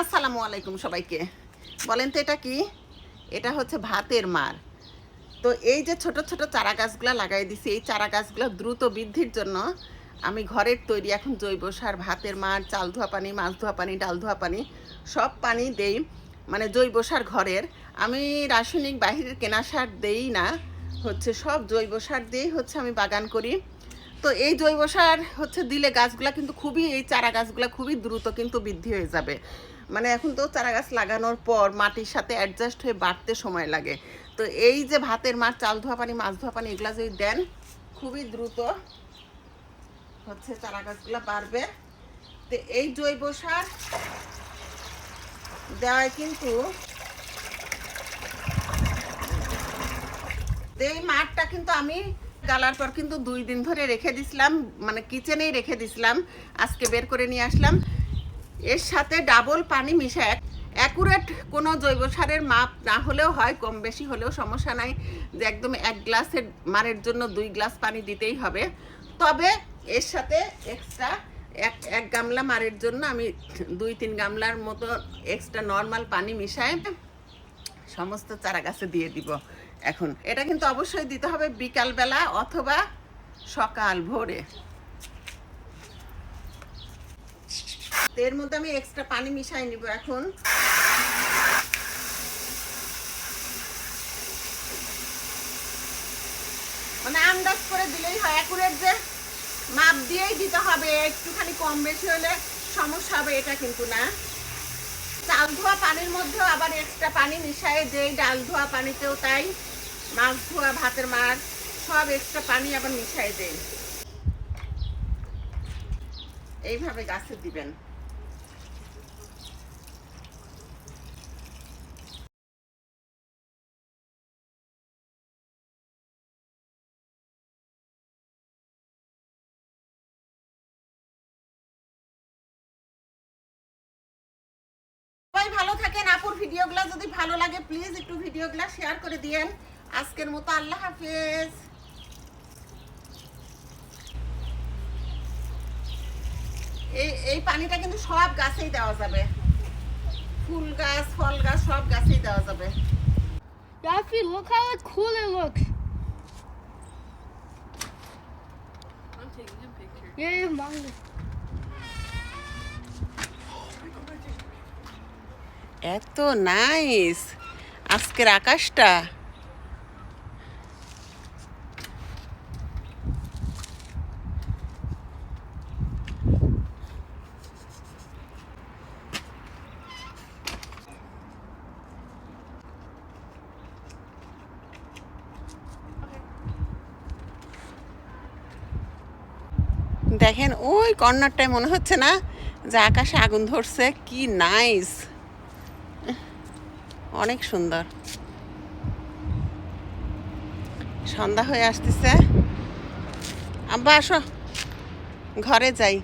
আসসালামু আলাইকুম সবাইকে। বলেন তো এটা কি? এটা হচ্ছে ভাতের মার। তো এই যে ছোট ছোট চারা গাছগুলো লাগাই দিছি, এই চারা গাছগুলো দ্রুত বৃদ্ধির জন্য আমি ঘরের তৈরি এখন জৈব সার, ভাতের মার, চাল ধোয়া পানি, মাছ ধোয়া পানি, ডাল ধোয়া পানি, সব পানি দেই মানে জৈব সার ঘরের। আমি রাসায়নিক বাহিরের কেনা সার দেই না, হচ্ছে সব জৈব সার দিয়েই হচ্ছে আমি বাগান করি। তো এই জৈব সার হচ্ছে দিলে গাছগুলা কিন্তু খুবই, এই চারা গাছগুলা খুবই দ্রুত কিন্তু বৃদ্ধি হয়ে যাবে। মানে এখন তো চারা গাছ লাগানোর পর মাটির সাথে অ্যাডজাস্ট হয়ে বাড়তে সময় লাগে। তো এই যে ভাতের মাছ চাল ধোয়া পানি, মাছ ধোয়া পানি এগুলা যদি দেন, খুবই দ্রুত হচ্ছে চারা গাছগুলা বাড়বে। তো এই জৈব সার দেওয়ায় কিন্তু এই মাঠটা কিন্তু আমি গালার পর কিন্তু দুই দিন ধরে রেখে দিছিলাম মানে কিচেনেই রেখে দিছিলাম। আজকে বের করে নিয়ে আসলাম। এর সাথে ডাবল পানি মিশায় অ্যাকুরেট কোনো জৈব সারের মাপ না হলেও হয়, কম বেশি হলেও সমস্যা নাই। যে একদম এক গ্লাসের মারের জন্য দুই গ্লাস পানি দিতেই হবে। তবে এর সাথে এক্সট্রা এক এক গামলা মারের জন্য আমি দুই, তিন গামলার মতো এক্সট্রা নর্মাল পানি মিশায়। সমস্ত চারা গাছে দিয়ে দিব এখন। এটা কিন্তু অবশ্যই দিতে হবে বিকালবেলা অথবা সকাল ভোরে। এর মধ্যে আমি এক্সট্রা পানি মিশাই নিব এখন। মানে আন্দাজ করে দিলেই হয় অ্যাকুরেট যে মাপ দিয়েই দিতে হবে, একটুখানি কম বেশি হলে সমস্যা হবে, এটা কিন্তু না। চাল ধোয়া পানির মধ্যেও আবার এক্সট্রা পানি মিশায়, যেই ডাল ধোয়া পানিতেও তাই মাছ ধোয়া ভাতের মাছ, সব এক্সট্রা পানি আবার মিশাই দেয়। এইভাবে গাছে দিবেন। ভিডিওগুলো যদি ভালো লাগে প্লিজ একটু ভিডিওগুলো শেয়ার করে দিয়েন আজকের মতো আল্লাহ হাফেজ এই এই পানিটা কিন্তু সব গাছেই দেওয়া যাবে ফুল গাছ ফল গাছ সব গাছেই দেওয়া যাবে Daffy, look how cool it looks. I'm taking a picture. Yeah, yeah, manga. এত নাইস আজকের আকাশটা। দেখেন, ওই কর্নারটায় মনে হচ্ছে না যে আকাশে আগুন ধরছে। কি নাইস অনেক সুন্দর। সন্ধ্যা হয়ে আসতেছে। আব্বা আসো। ঘরে যাই।